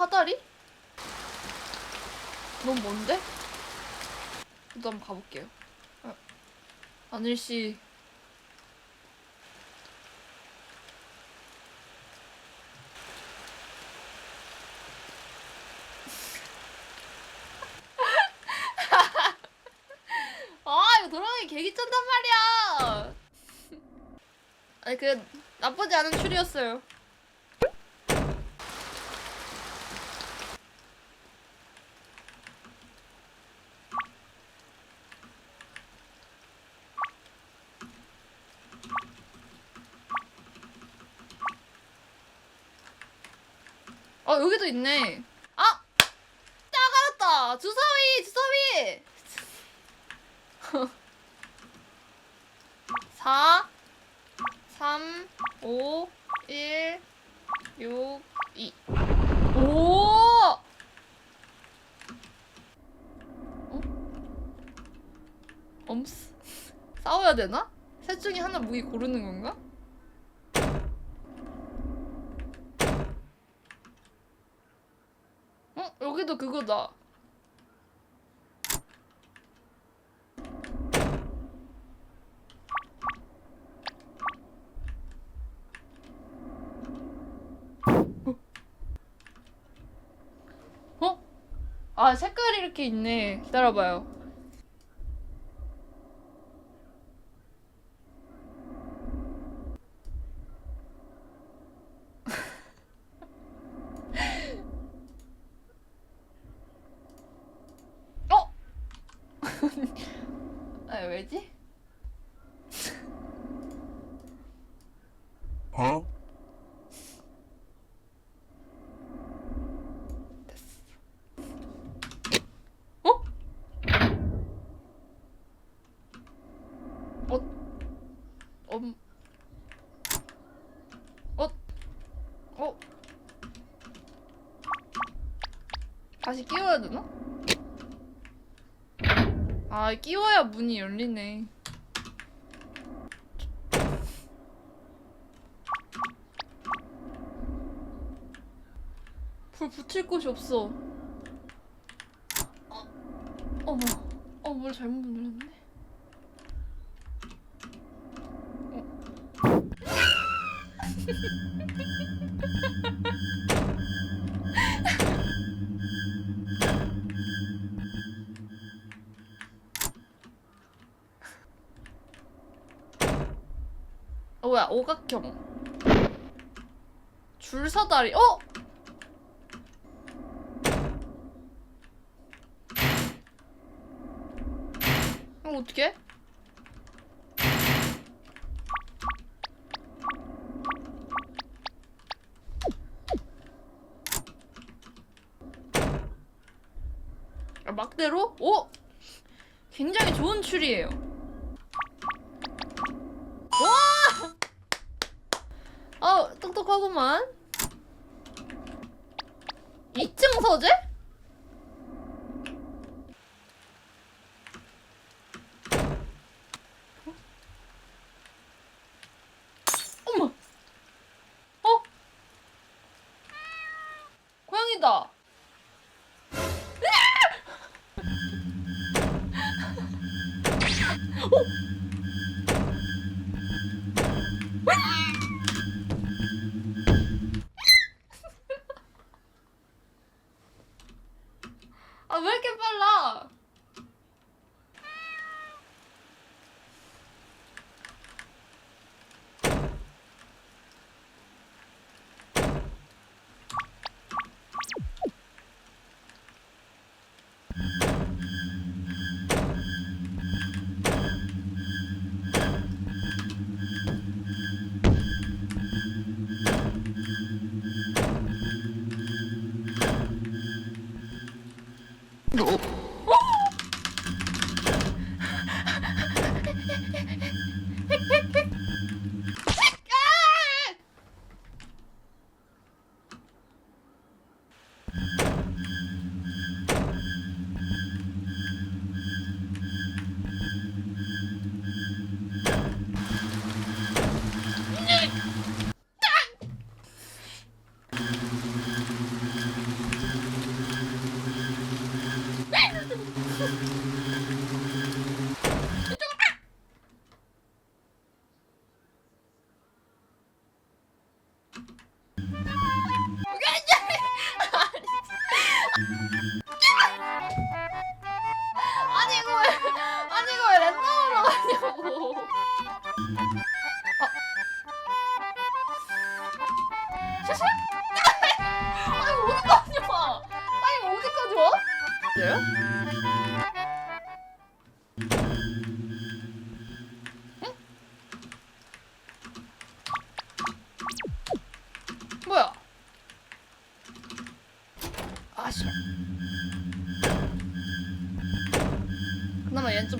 사다리? 너무 먼데? 또 한번 가볼게요. 아, 아닐 씨. 아 이거 돌아가기 개기 쩐단 말이야. 아니 그 나쁘지 않은 추리였어요. 어 여기도 있네. 아 짜가랐다. 주사위 주사위. 4 3 5 1 6 2 오! 어? 엄스 싸워야 되나? 셋 중에 하나 무기 고르는 건가? 어? 그거다. 어? 아 색깔이 이렇게 있네. 기다려봐요. 어? 아 왜지? 어? 어? 엄. 어? 어? 다시 끼워야 되나? 아, 끼워야 문이 열리네. 불 붙일 곳이 없어. 어, 어머, 어, 뭘 잘못 눌렀네. 뭐야, 오각형. 줄사다리, 어? 이거 어떻게? 아, 막대로? 오! 굉장히 좋은 추리예요. 아, 똑똑하구만. 2층 서재? 어머! 어? 고양이다! 아, No.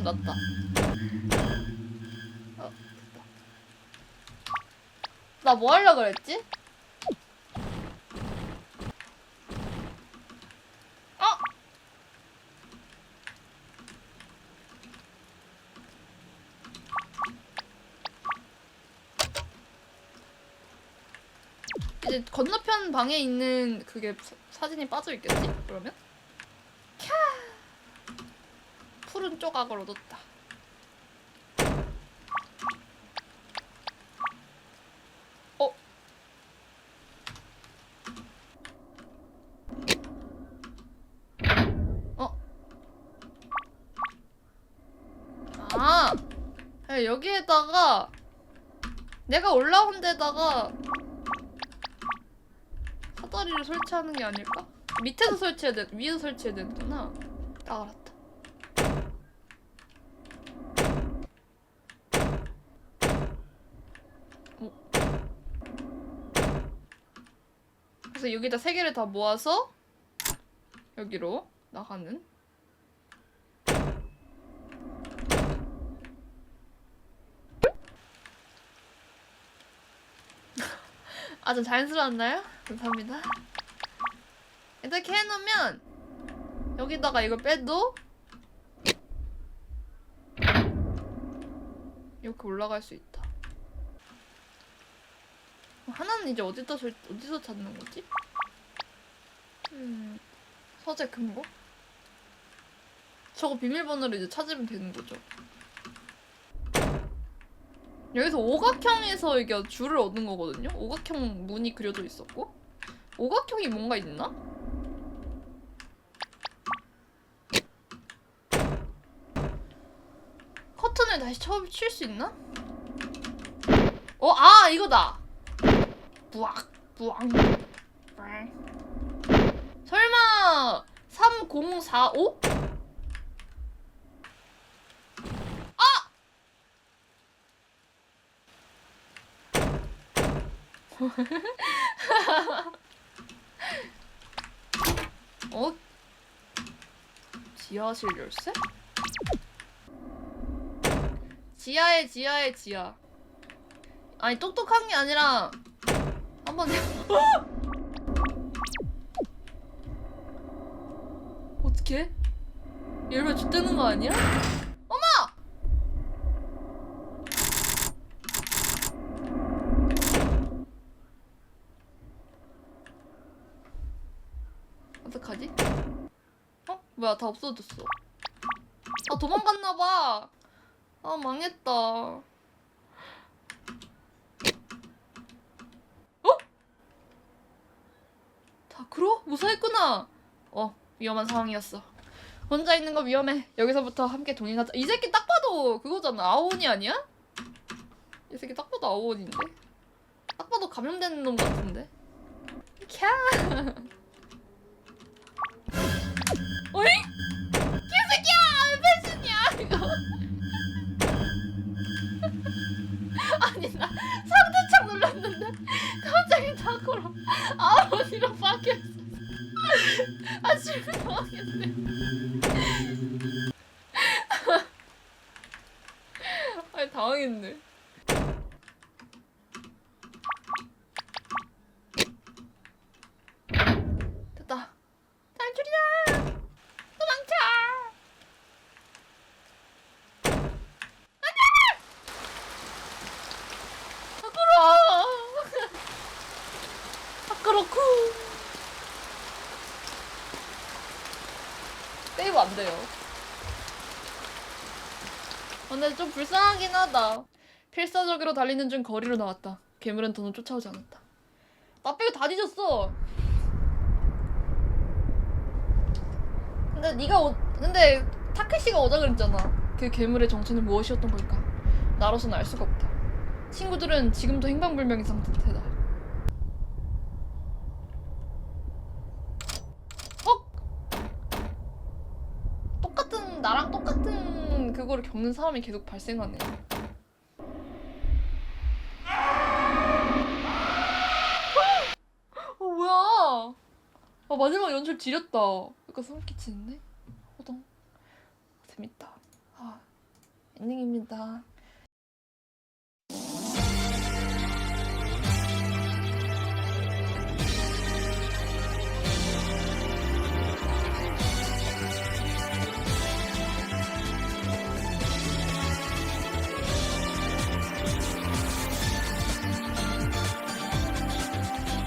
좀 낫다. 어, 나뭐 하려 그랬지? 어? 이제 건너편 방에 있는 그게 사, 사진이 빠져 있겠지? 그러면? 캬 푸른 조각을 얻었다. 어? 어? 아, 야, 여기에다가 내가 올라온 데다가 사다리를 설치하는 게 아닐까? 밑에서 설치해야 돼, 위에서 설치해야 되는구나. 딱 알았다. 어. 그래서 여기다 세 개를 다 모아서 여기로 나가는. 아주 자연스러웠나요? 감사합니다. 이렇게 해놓으면 여기다가 이걸 빼도 이렇게 올라갈 수 있다. 하나는 이제 어디다 설, 어디서 찾는 거지? 음, 서재 근거? 저거 비밀번호를 이제 찾으면 되는 거죠. 여기서 오각형에서 이게 줄을 얻는 거거든요. 오각형 문이 그려져 있었고 오각형이 뭔가 있나? 커튼을 다시 처음 칠 수 있나? 어, 아 이거다. 부악 부악. 설마 3045? 어? 지하실 열쇠? 지하에 지하에 지하. 아니 똑똑한 게 아니라 한번 어떻게? 열면 죽되는 거 아니야? 어머! 어떡하지? 어? 뭐야 다 없어졌어. 아 도망갔나봐. 아 망했다. 어? 다크로? 무사했구나. 어 위험한 상황이었어. 혼자 있는 거 위험해. 여기서부터 함께 동행하자. 이 새끼 딱 봐도 그거잖아. 아오니 아니야? 이 새끼 딱 봐도 아오니인데. 딱 봐도 감염된 놈 같은데. 캬. 어이? 개새끼야! 배신이야 이거. 아니 나 상대창 눌렀는데 갑자기 자꾸로 아버지로 바뀌었어. 아 지금 당황했네. 아니 당황했네. 됐다. 탈출이다. 도망쳐. 밖으로 밖으로쿠 세이브 안 돼요. 근데 좀 불쌍하긴 하다. 필사적으로 달리는 중 거리로 나왔다. 괴물은 더는 쫓아오지 않았다. 나 빼고 다 뒤졌어. 근데 네가 오... 근데 타케시가 오자 그랬잖아. 그 괴물의 정체는 무엇이었던 걸까? 나로서는 알 수가 없다. 친구들은 지금도 행방불명인 상태다. 그거를 겪는 사람이 계속 발생하네. 어 뭐야? 아 마지막 연출 지렸다. 약간 소름 끼치는데? 호동. 재밌다. 아 엔딩입니다.